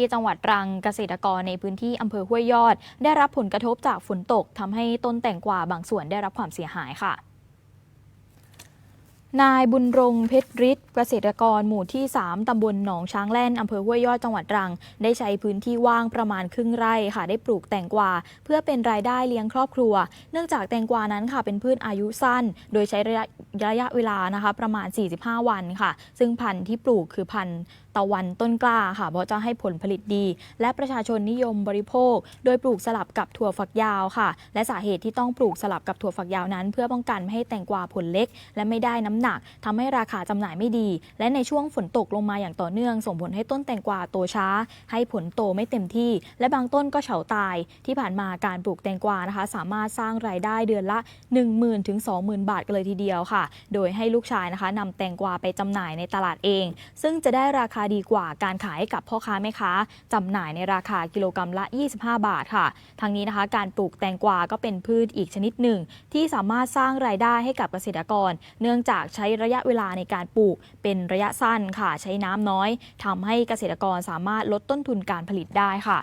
ที่จังหวัดตรังเกษตรกรในพื้นที่อำเภอห้วยยอด ได้รับผลกระทบจากฝนตกทำให้ต้นแตงกวาบางส่วนได้รับความเสียหายค่ะ นายบุญรงค์เพชรฤทธิ์เกษตรกรหมู่ที่ 3 ตำบลหนองช้างแล่น อำเภอห้วยยอดจังหวัดตรัง ได้ใช้พื้นที่ว่างประมาณครึ่งไร่ค่ะ ได้ปลูกแตงกวา เพื่อเป็นรายได้เลี้ยงครอบครัว เนื่องจากแตงกวานั้นค่ะเป็นพืชอายุสั้น โดยใช้ระยะระยะเวลานะคะประมาณ 45 วันค่ะ ซึ่งพันธุ์ที่ปลูกคือพันธุ์ตะวันต้นกล้าค่ะ เพราะจะให้ผลผลิตดี และประชาชนนิยมบริโภค โดยปลูกสลับกับถั่วฝักยาวค่ะ และสาเหตุที่ต้องปลูกสลับกับถั่วฝักยาวนั้น เพื่อป้องกันไม่ให้แตงกวาผลเล็ก และไม่ได้น้ำหนักทำให้ราคาจำหน่ายไม่ดี และในช่วงฝนตกลงมาอย่างต่อเนื่อง ส่งผลให้ต้นแตงกวาโตช้า ให้ผลโตไม่เต็มที่ และบางต้นก็เฉาตาย ที่ผ่านมาการปลูกแตงกวานะคะ สามารถสร้างรายได้เดือนละ 10,000ถึง20,000 บาทกันเลยทีเดียวค่ะ โดยให้ลูกชายนะคะนำแตงกวาไปจำหน่ายในตลาดเอง ซึ่งจะได้ราคาดีกว่าการขายให้กับพ่อค้าแม่ค้าจำหน่ายในราคากิโลกรรัมละ 25 บาทค่ะ ทางนี้นะคะ การปลูกแตงกวาก็เป็นพืชอีกชนิดหนึ่ง ที่สามารถสร้างรายได้ให้กับเกษตรกร เนื่องจากใช้ระยะเวลาในการปลูกเป็นระยะสั้นค่ะ ใช้น้ำน้อยทำให้เกษตรกรสามารถลดต้นทุนการผลิตได้ค่ะ